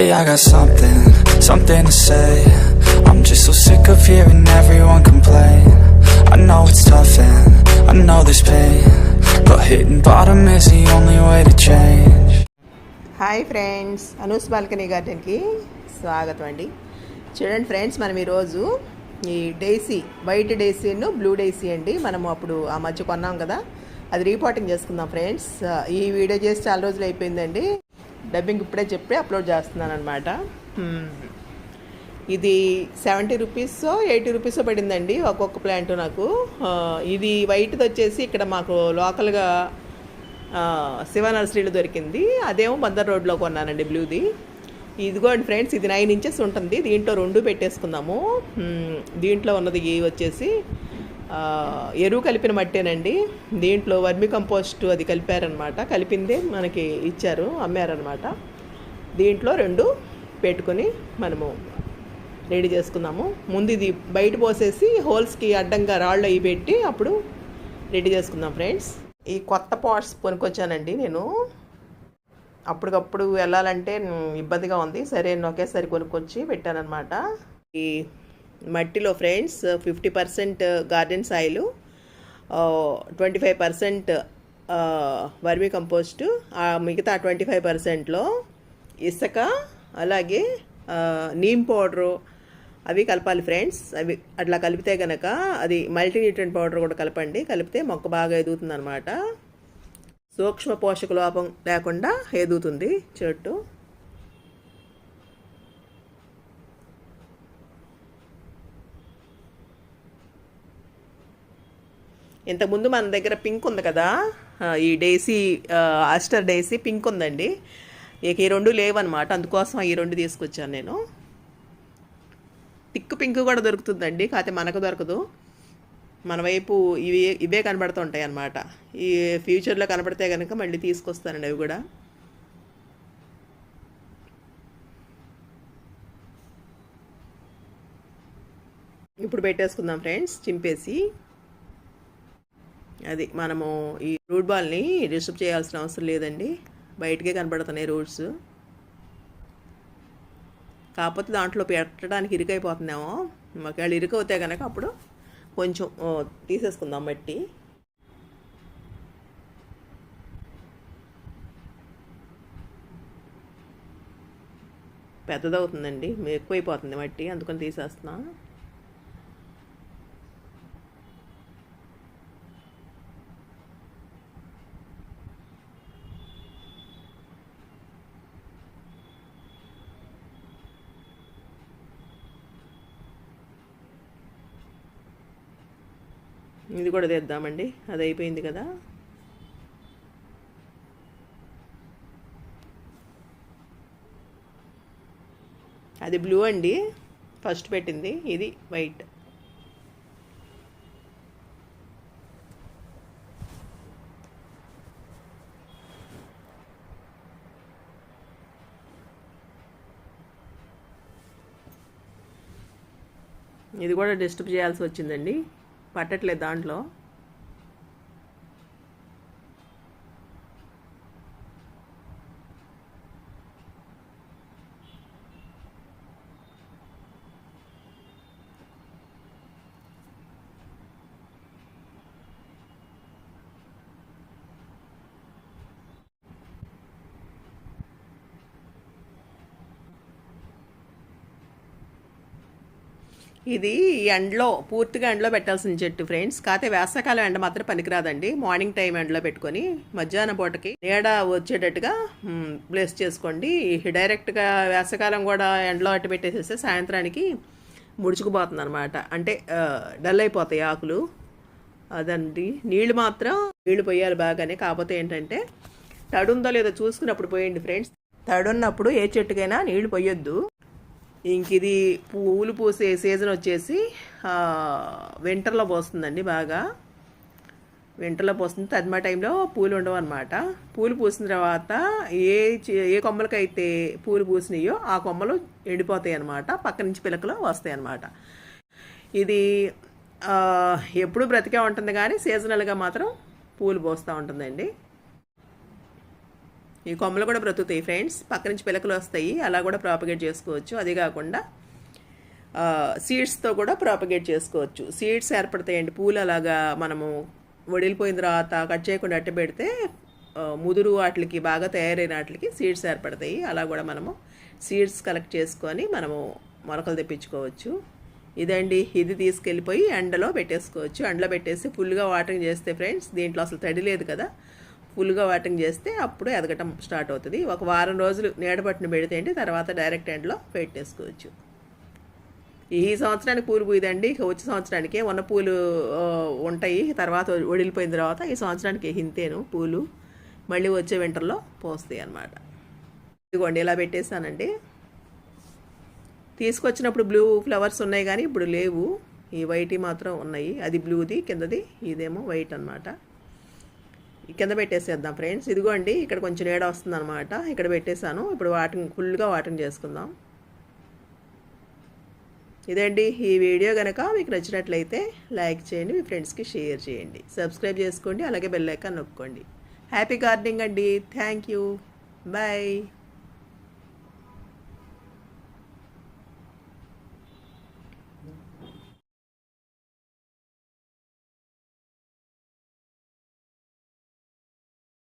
Hey, I got something, something to say. I'm just so sick of hearing everyone complain. I know it's tough and I know there's pain. But hitting bottom is the only way to change. Hi friends Anu's balcony గార్డెన్కి స్వాగతం అండి చూడండి friends మనం ఈరోజు ఈ డేసీ white డేసీను blue డేసీ అండి మనము అప్పుడు ఆ మధ్య కొన్నాం కదా అది రీపోర్టింగ్ చేసుకుందాం ఫ్రెండ్స్ ఈ వీడియో చేసి చాలా రోజులు అయిపోయిందండి డబ్బింగ్ ఇప్పుడే చెప్పి అప్లోడ్ చేస్తున్నాను అనమాట ఇది సెవెంటీ రూపీస్ ఎయిటీ రూపీసో పడిందండి ఒక్కొక్క ప్లాంట్ నాకు. ఇది వైట్ది వచ్చేసి ఇక్కడ మాకు లోకల్గా శివ నర్సరీలో దొరికింది. అదేమో బందర్ రోడ్లో కొన్నానండి బ్లూది. ఇదిగోండి ఫ్రెండ్స్ ఇది నైన్ ఇంచెస్ ఉంటుంది. దీంట్లో రెండు పెట్టేసుకుందాము. దీంట్లో ఉన్నది ఈ వచ్చేసి ఎరువు కలిపిన మట్టేనండి. దీంట్లో వర్మి కంపోస్ట్ అది కలిపారనమాట. కలిపిందే మనకి ఇచ్చారు అమ్మారనమాట. దీంట్లో రెండు పెట్టుకొని మనము రెడీ చేసుకుందాము. ముందు ఇది బయట పోసేసి హోల్స్కి అడ్డంగా రాళ్ళు అవి పెట్టి అప్పుడు రెడీ చేసుకుందాం ఫ్రెండ్స్. ఈ కొత్త పాట్స్ కొనుక్కొచ్చానండి నేను. అప్పటికప్పుడు వెళ్ళాలంటే ఇబ్బందిగా ఉంది. సరే నేను ఒకేసారి కొనుక్కొచ్చి పెట్టానమాట ఈ మట్టిలో friends fifty percent garden soil twenty five percent vermicompost ఆ మిగతా ట్వంటీ ఫైవ్ పర్సెంట్లో ఇసుక అలాగే నీమ్ పౌడరు అవి కలపాలి ఫ్రెండ్స్. అవి అట్లా కలిపితే కనుక అది మల్టీన్యూట్రియంట్ పౌడర్ కూడా కలపండి. కలిపితే మొక్క బాగా ఎదుగుతుంది అనమాట సూక్ష్మ పోషక లోపం లేకుండా ఎదుగుతుంది చెట్టు. ఇంతకుముందు మన దగ్గర పింక్ ఉంది కదా? ఈ డేసీ ఆస్టర్ డేసీ పింక్ ఉందండి. ఇక ఈ రెండు లేవన్నమాట. అందుకోసం ఈ రెండు తీసుకొచ్చాను నేను. టిక్ పింక్ కూడా దొరుకుతుందండి. కాకపోతే మనకు దొరకదు. మన వైపు ఇవి ఇవే కనబడుతుంటాయి అన్నమాట. ఈ ఫ్యూచర్లో కనబడితే కనుక మళ్ళీ తీసుకొస్తానండి అవి కూడా. ఇప్పుడు పెట్టేసుకుందాం ఫ్రెండ్స్. చింపేసి. అది మనము ఈ రూట్ బాల్ని డిస్టర్బ్ చేయాల్సిన అవసరం లేదండి. బయటకే కనబడుతున్నాయి రూట్స్ కాకపోతే దాంట్లో పెట్టడానికి ఇరుకైపోతుందేమో. ఒకవేళ ఇరుకవుతే కనుక అప్పుడు కొంచెం తీసేసుకుందాం మట్టి. పెద్దదవుతుందండి. ఎక్కువైపోతుంది మట్టి. అందుకని తీసేస్తున్నాను ఇది కూడా తెద్దామండి. అది అయిపోయింది కదా. అది బ్లూ అండి. ఫస్ట్ పెట్టింది. ఇది వైట్. ఇది కూడా డిస్టర్బ్ చేయాల్సి వచ్చిందండి. పట్టట్లేదు దాంట్లో. ఇది ఎండలో పూర్తిగా ఎండలో పెట్టాల్సిన చెట్టు ఫ్రెండ్స్. కాకపోతే వేసవకాలం ఎండ మాత్రం పనికిరాదండి. మార్నింగ్ టైం ఎండలో పెట్టుకొని మధ్యాహ్నం పూటకి నీడ వచ్చేటట్టుగా ప్లేస్ చేసుకోండి. డైరెక్ట్గా వేసవకాలం కూడా ఎండలో అట్టు పెట్టేసేస్తే సాయంత్రానికి ముడుచుకుపోతుంది అనమాట అంటే డల్ అయిపోతాయి ఆకులు. అదండి. నీళ్ళు మాత్రం నీళ్ళు పోయాలి బాగానే. కాకపోతే ఏంటంటే తడుందో లేదో చూసుకున్నప్పుడు పోయండి ఫ్రెండ్స్. తడున్నప్పుడు ఏ చెట్టుకైనా నీళ్ళు పోయొద్దు. ఇంక ఇది పూలు పూసే సీజన్ వచ్చేసి వింటర్లో పోస్తుందండి బాగా. వింటర్లో పోస్తుంది. తదిమ టైంలో పూలు ఉండవు అనమాట పూలు పూసిన తర్వాత ఏ ఏ కొమ్మలకైతే పూలు పూసినాయో ఆ కొమ్మలు ఎండిపోతాయి అనమాట పక్క నుంచి పిలకలు వస్తాయి అనమాట ఇది ఎప్పుడు బ్రతికే ఉంటుంది కానీ సీజనల్గా మాత్రం పూలు పోస్తూ ఉంటుందండి. ఈ కొమ్మలు కూడా బ్రతుకుతాయి ఫ్రెండ్స్ పక్క నుంచి పిలకలు వస్తాయి అలా కూడా ప్రాపగేట్ చేసుకోవచ్చు. అది కాకుండా సీడ్స్తో కూడా ప్రాపగేట్ చేసుకోవచ్చు. సీడ్స్ ఏర్పడతాయండి. పూలు అలాగా మనము వడిలిపోయిన తర్వాత కట్ చేయకుండా అట్ట పెడితే ముదురు వాటికి బాగా తయారైన వాటికి సీడ్స్ ఏర్పడతాయి. అలా కూడా మనము సీడ్స్ కలెక్ట్ చేసుకొని మనము మొలకలు తెప్పించుకోవచ్చు. ఇదండి. ఇది తీసుకెళ్ళిపోయి ఎండలో పెట్టేసుకోవచ్చు. ఎండలో పెట్టేసి ఫుల్గా వాటరింగ్ చేస్తే ఫ్రెండ్స్ దీంట్లో అసలు తడి లేదు కదా. ఫుల్గా వాటింగ్ చేస్తే అప్పుడు ఎదగటం స్టార్ట్ అవుతుంది. ఒక వారం రోజులు నీడబట్టిన పెడితే ఏంటి? తర్వాత డైరెక్ట్ ఎండలో పెట్టేసుకోవచ్చు ఈ సంవత్సరానికి పూలు పూయదండి. వచ్చే సంవత్సరానికి ఉన్న పూలు ఉంటాయి. తర్వాత వడిలిపోయిన తర్వాత ఈ సంవత్సరానికి హింతేను పూలు. మళ్ళీ వచ్చే వింటర్లో పోస్తాయి అన్నమాట. ఇదిగోండి ఇలా పెట్టేశానండి తీసుకొచ్చినప్పుడు బ్లూ ఫ్లవర్స్ ఉన్నాయి కానీ ఇప్పుడు లేవు. ఈ వైట్ మాత్రం ఉన్నాయి. అది బ్లూది కిందది ఇదేమో వైట్ అన్నమాట. కింద పెట్టేసేద్దాం ఫ్రెండ్స్. ఇదిగోండి ఇక్కడ కొంచెం నీడ వస్తుంది అనమాట ఇక్కడ పెట్టేశాను. ఇప్పుడు వాటింగ్ ఫుల్గా వాటింగ్ చేసుకుందాం. ఇదండి ఈ వీడియో కనుక మీకు నచ్చినట్లయితే లైక్ చేయండి మీ ఫ్రెండ్స్కి షేర్ చేయండి. సబ్స్క్రైబ్ చేసుకోండి అలాగే బెల్ ఐకాన్ నొక్కండి. హ్యాపీ గార్డెనింగ్ అండి. Thank you. బాయ్.